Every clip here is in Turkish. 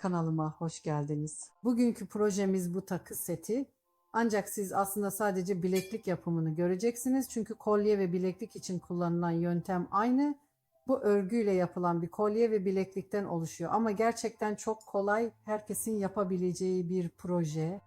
Kanalıma hoş geldiniz. Bugünkü projemiz bu takı seti. Ancak siz aslında sadece bileklik yapımını göreceksiniz. Çünkü kolye ve bileklik için kullanılan yöntem aynı. Bu örgüyle yapılan bir kolye ve bileklikten oluşuyor. Ama gerçekten çok kolay, herkesin yapabileceği bir proje.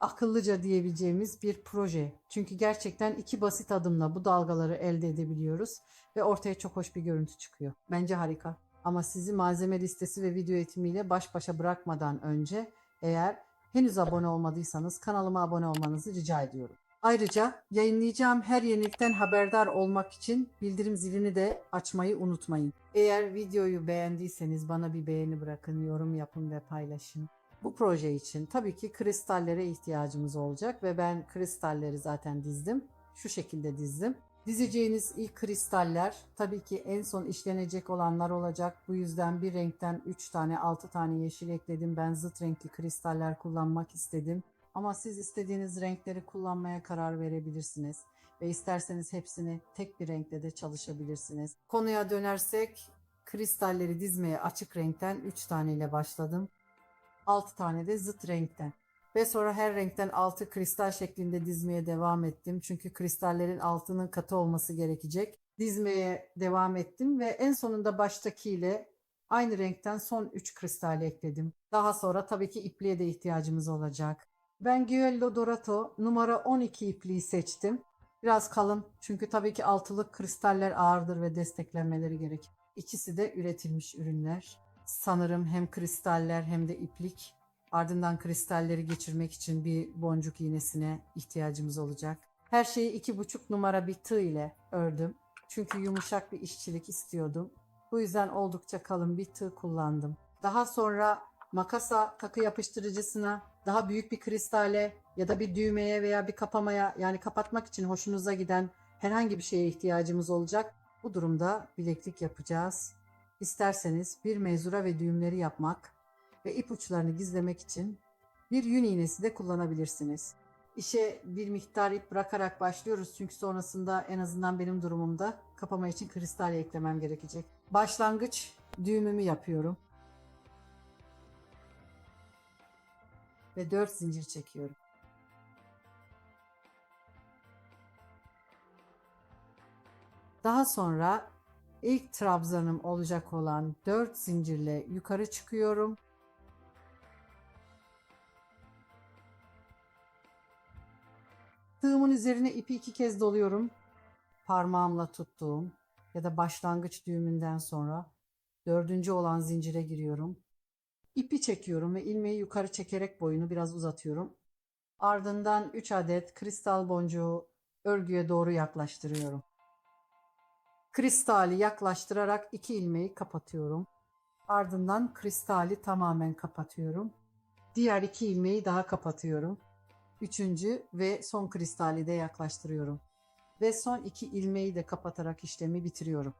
Akıllıca diyebileceğimiz bir proje. Çünkü gerçekten iki basit adımla bu dalgaları elde edebiliyoruz ve ortaya çok hoş bir görüntü çıkıyor. Bence harika. Ama sizi malzeme listesi ve video eğitimiyle baş başa bırakmadan önce eğer henüz abone olmadıysanız kanalıma abone olmanızı rica ediyorum. Ayrıca yayınlayacağım her yenilikten haberdar olmak için bildirim zilini de açmayı unutmayın. Eğer videoyu beğendiyseniz bana bir beğeni bırakın, yorum yapın ve paylaşın. Bu proje için tabii ki kristallere ihtiyacımız olacak ve ben kristalleri zaten dizdim. Şu şekilde dizdim. Dizeceğiniz ilk kristaller tabii ki en son işlenecek olanlar olacak. Bu yüzden bir renkten 3 tane 6 tane yeşil ekledim. Ben zıt renkli kristaller kullanmak istedim. Ama siz istediğiniz renkleri kullanmaya karar verebilirsiniz. Ve isterseniz hepsini tek bir renkte de çalışabilirsiniz. Konuya dönersek kristalleri dizmeye açık renkten 3 tane ile başladım. 6 tane de zıt renkten. Ve sonra her renkten 6 kristal şeklinde dizmeye devam ettim. Çünkü kristallerin altının katı olması gerekecek. Dizmeye devam ettim ve en sonunda baştakiyle aynı renkten son 3 kristal ekledim. Daha sonra tabii ki ipliğe de ihtiyacımız olacak. Ben Giello Dorato numara 12 ipliği seçtim. Biraz kalın çünkü tabii ki altılık kristaller ağırdır ve desteklenmeleri gerek. İkisi de üretilmiş ürünler. Sanırım hem kristaller hem de iplik Ardından kristalleri geçirmek için bir boncuk iğnesine ihtiyacımız olacak. Her şeyi iki buçuk numara bir tığ ile ördüm. Çünkü yumuşak bir işçilik istiyordum. Bu yüzden oldukça kalın bir tığ kullandım. Daha sonra makasa takı yapıştırıcısına daha büyük bir kristale ya da bir düğmeye veya bir kapamaya yani kapatmak için hoşunuza giden herhangi bir şeye ihtiyacımız olacak. Bu durumda bileklik yapacağız. İsterseniz bir mezura ve düğümleri yapmak ve ipuçlarını gizlemek için bir yün iğnesi de kullanabilirsiniz. İşe bir miktar ip bırakarak başlıyoruz çünkü sonrasında en azından benim durumumda kapama için kristal eklemem gerekecek. Başlangıç düğümümü yapıyorum. Ve 4 zincir çekiyorum. Daha sonra ilk trabzanım olacak olan 4 zincirle yukarı çıkıyorum. Tığımın üzerine ipi iki kez doluyorum. Parmağımla tuttuğum ya da başlangıç düğümünden sonra dördüncü olan zincire giriyorum. İpi çekiyorum ve ilmeği yukarı çekerek boyunu biraz uzatıyorum. Ardından 3 adet kristal boncuğu örgüye doğru yaklaştırıyorum. Kristali yaklaştırarak iki ilmeği kapatıyorum. Ardından kristali tamamen kapatıyorum. Diğer iki ilmeği daha kapatıyorum. Üçüncü ve son kristali de yaklaştırıyorum. Ve son iki ilmeği de kapatarak işlemi bitiriyorum.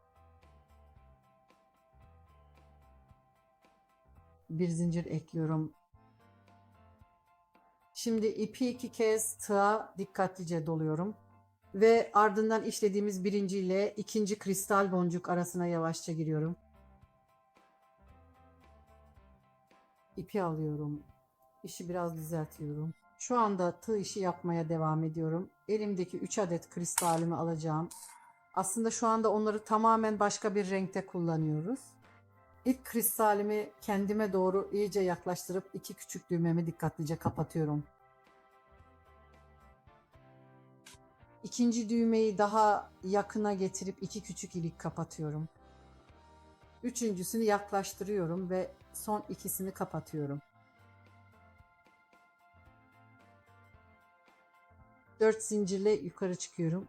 Bir zincir ekliyorum. Şimdi ipi iki kez tığa dikkatlice doluyorum. Ve ardından işlediğimiz birinci ile ikinci kristal boncuk arasına yavaşça giriyorum. İpi alıyorum. İşi biraz düzeltiyorum. Şu anda tığ işi yapmaya devam ediyorum. Elimdeki 3 adet kristalimi alacağım. Aslında şu anda onları tamamen başka bir renkte kullanıyoruz. İlk kristalimi kendime doğru iyice yaklaştırıp iki küçük düğmemi dikkatlice kapatıyorum. İkinci düğmeyi daha yakına getirip iki küçük ilik kapatıyorum. Üçüncüsünü yaklaştırıyorum ve son ikisini kapatıyorum. 4 zincirle yukarı çıkıyorum.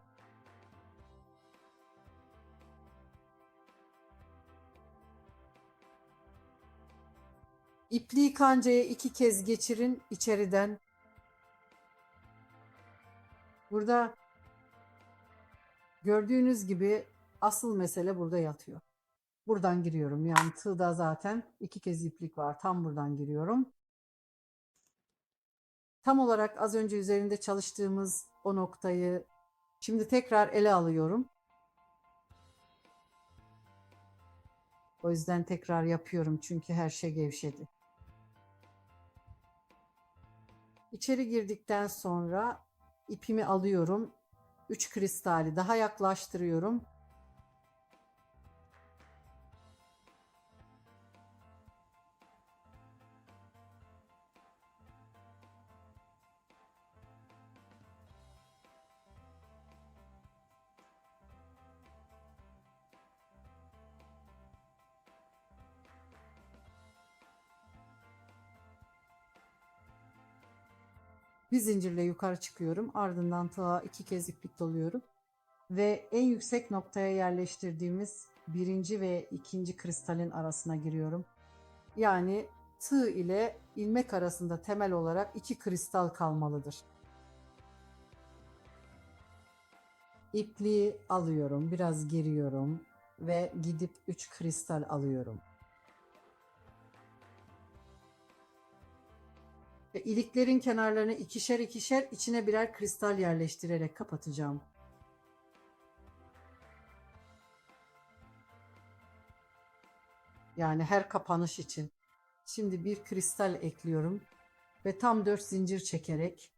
İpliği kancaya iki kez geçirin içeriden. Burada gördüğünüz gibi asıl mesele burada yatıyor. Buradan giriyorum. Yani tığda zaten iki kez iplik var. Tam buradan giriyorum. Tam olarak az önce üzerinde çalıştığımız o noktayı şimdi tekrar ele alıyorum. O yüzden tekrar yapıyorum çünkü her şey gevşedi. İçeri girdikten sonra ipimi alıyorum. 3 kristali daha yaklaştırıyorum. Bir zincirle yukarı çıkıyorum. Ardından tığa iki kez iplik doluyorum. Ve en yüksek noktaya yerleştirdiğimiz birinci ve ikinci kristalin arasına giriyorum. Yani tığ ile ilmek arasında temel olarak iki kristal kalmalıdır. İpliği alıyorum, biraz geriyorum ve gidip 3 kristal alıyorum. Ve iliklerin kenarlarını ikişer ikişer içine birer kristal yerleştirerek kapatacağım. Yani her kapanış için. Şimdi bir kristal ekliyorum ve tam 4 zincir çekerek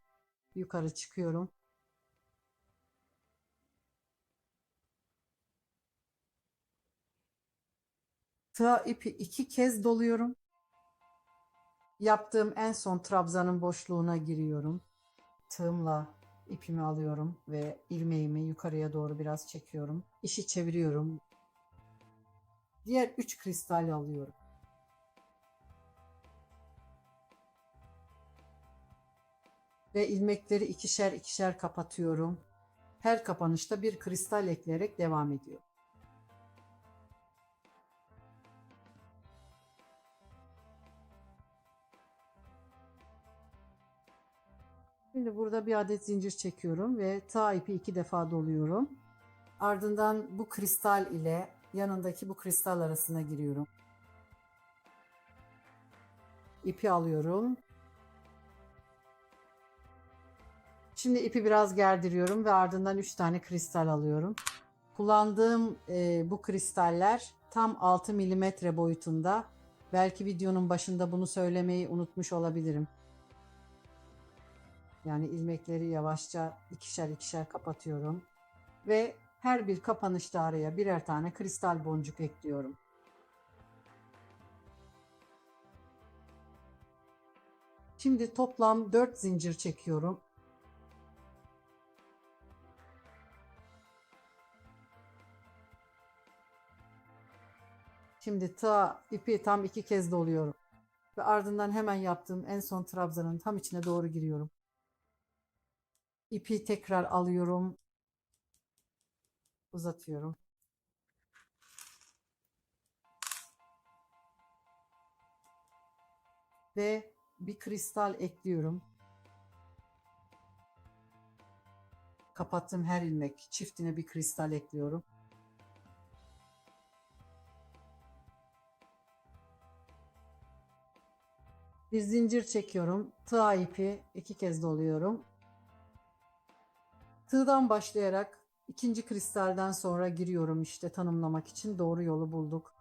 yukarı çıkıyorum. Tığa ipi iki kez doluyorum. Yaptığım en son trabzanın boşluğuna giriyorum. Tığımla ipimi alıyorum ve ilmeğimi yukarıya doğru biraz çekiyorum. İşi çeviriyorum. Diğer 3 kristal alıyorum. Ve ilmekleri ikişer ikişer kapatıyorum. Her kapanışta bir kristal ekleyerek devam ediyorum. Şimdi burada bir adet zincir çekiyorum ve ta ipi iki defa doluyorum. Ardından bu kristal ile yanındaki bu kristal arasına giriyorum. İpi alıyorum. Şimdi ipi biraz gerdiriyorum ve ardından 3 tane kristal alıyorum. Kullandığım e, bu kristaller tam 6 milimetre boyutunda. Belki videonun başında bunu söylemeyi unutmuş olabilirim. Yani ilmekleri yavaşça ikişer ikişer kapatıyorum. Ve her bir kapanışta araya birer tane kristal boncuk ekliyorum. Şimdi toplam 4 zincir çekiyorum. Şimdi tığa ipi tam iki kez doluyorum. Ve ardından hemen yaptığım en son trabzanın tam içine doğru giriyorum. İpi tekrar alıyorum. Uzatıyorum. Ve bir kristal ekliyorum. Kapattığım her ilmek çiftine bir kristal ekliyorum. Bir zincir çekiyorum. Tığ ipi iki kez doluyorum. Tığdan başlayarak ikinci kristalden sonra giriyorum işte tanımlamak için doğru yolu bulduk.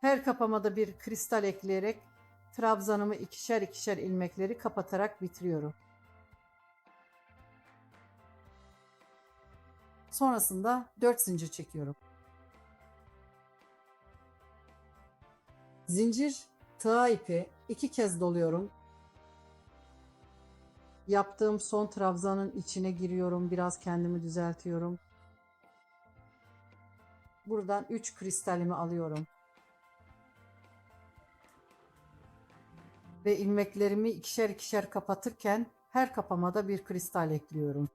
Her kapamada bir kristal ekleyerek trabzanımı ikişer ikişer ilmekleri kapatarak bitiriyorum. Sonrasında 4 zincir çekiyorum. Zincir tığ ipi iki kez doluyorum. Yaptığım son trabzanın içine giriyorum. Biraz kendimi düzeltiyorum. Buradan 3 kristalimi alıyorum. Ve ilmeklerimi ikişer ikişer kapatırken her kapamada bir kristal ekliyorum.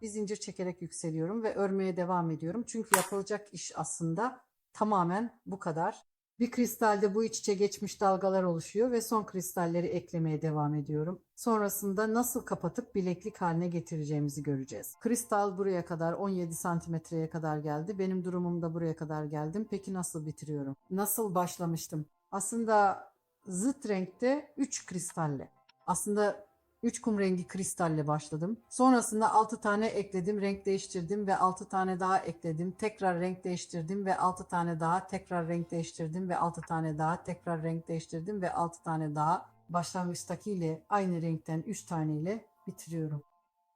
Bir zincir çekerek yükseliyorum ve örmeye devam ediyorum. Çünkü yapılacak iş aslında tamamen bu kadar. Bir kristalde bu iç içe geçmiş dalgalar oluşuyor ve son kristalleri eklemeye devam ediyorum. Sonrasında nasıl kapatıp bileklik haline getireceğimizi göreceğiz. Kristal buraya kadar 17 santimetreye kadar geldi. Benim durumum da buraya kadar geldim. Peki nasıl bitiriyorum? Nasıl başlamıştım? Aslında zıt renkte 3 kristalle. Aslında 3 kum rengi kristalle başladım. Sonrasında 6 tane ekledim, renk değiştirdim ve 6 tane daha ekledim. Tekrar renk değiştirdim ve 6 tane daha, tekrar renk değiştirdim ve 6 tane daha, tekrar renk değiştirdim ve 6 tane daha. Başlangıçtaki ile aynı renkten 3 tane ile bitiriyorum.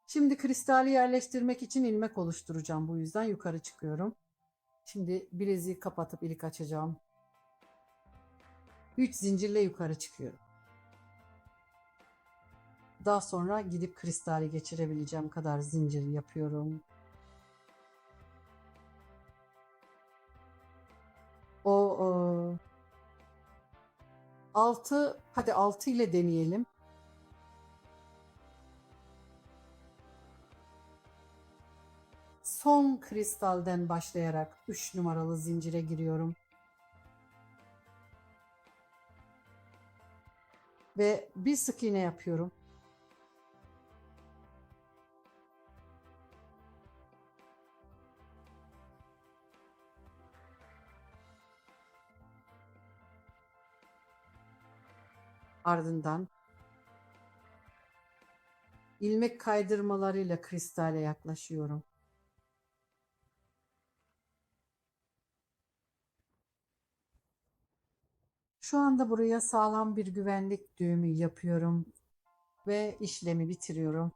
Şimdi kristali yerleştirmek için ilmek oluşturacağım. Bu yüzden yukarı çıkıyorum. Şimdi bileziği kapatıp ilik açacağım. 3 zincirle yukarı çıkıyorum. Daha sonra gidip kristali geçirebileceğim kadar zincir yapıyorum. O, o 6 hadi 6 ile deneyelim. Son kristalden başlayarak 3 numaralı zincire giriyorum. Ve bir sık iğne yapıyorum. Ardından ilmek kaydırmalarıyla kristale yaklaşıyorum. Şu anda buraya sağlam bir güvenlik düğümü yapıyorum ve işlemi bitiriyorum.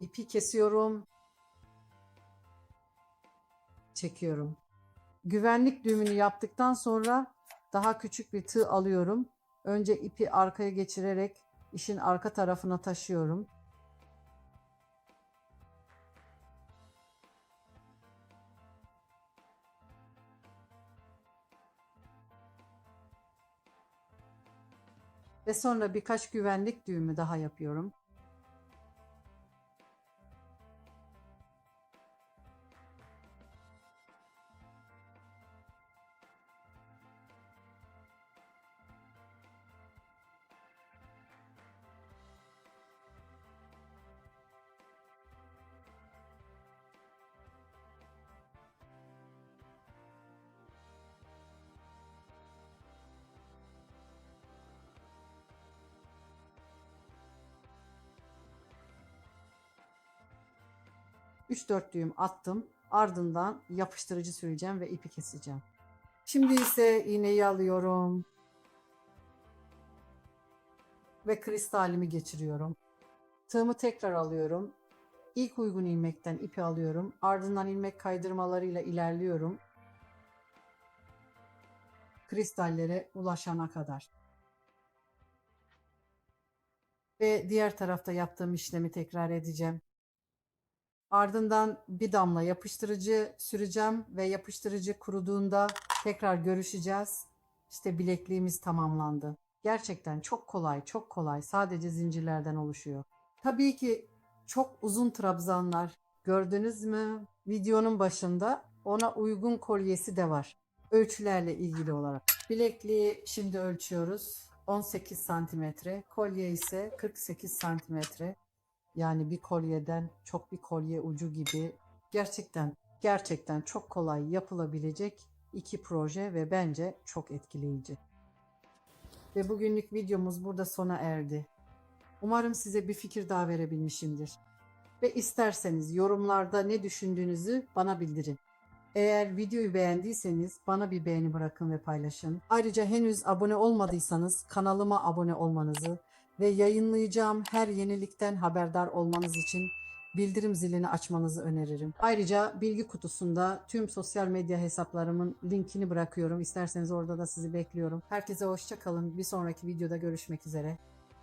İpi kesiyorum. Çekiyorum. Güvenlik düğümünü yaptıktan sonra daha küçük bir tığ alıyorum. Önce ipi arkaya geçirerek işin arka tarafına taşıyorum. Ve sonra birkaç güvenlik düğümü daha yapıyorum. Üç dört düğüm attım. Ardından yapıştırıcı süreceğim ve ipi keseceğim. Şimdi ise iğneyi alıyorum. Ve kristalimi geçiriyorum. Tığımı tekrar alıyorum. İlk uygun ilmekten ipi alıyorum. Ardından ilmek kaydırmalarıyla ilerliyorum. Kristallere ulaşana kadar. Ve diğer tarafta yaptığım işlemi tekrar edeceğim. Ardından bir damla yapıştırıcı süreceğim ve yapıştırıcı kuruduğunda tekrar görüşeceğiz. İşte bilekliğimiz tamamlandı. Gerçekten çok kolay, çok kolay. Sadece zincirlerden oluşuyor. Tabii ki çok uzun trabzanlar gördünüz mü? Videonun başında ona uygun kolyesi de var. Ölçülerle ilgili olarak. Bilekliği şimdi ölçüyoruz. 18 santimetre. Kolye ise 48 santimetre. Yani bir kolyeden çok bir kolye ucu gibi gerçekten gerçekten çok kolay yapılabilecek iki proje ve bence çok etkileyici. Ve bugünlük videomuz burada sona erdi. Umarım size bir fikir daha verebilmişimdir. Ve isterseniz yorumlarda ne düşündüğünüzü bana bildirin. Eğer videoyu beğendiyseniz bana bir beğeni bırakın ve paylaşın. Ayrıca henüz abone olmadıysanız kanalıma abone olmanızı ve yayınlayacağım her yenilikten haberdar olmanız için bildirim zilini açmanızı öneririm. Ayrıca bilgi kutusunda tüm sosyal medya hesaplarımın linkini bırakıyorum. İsterseniz orada da sizi bekliyorum. Herkese hoşça kalın. Bir sonraki videoda görüşmek üzere.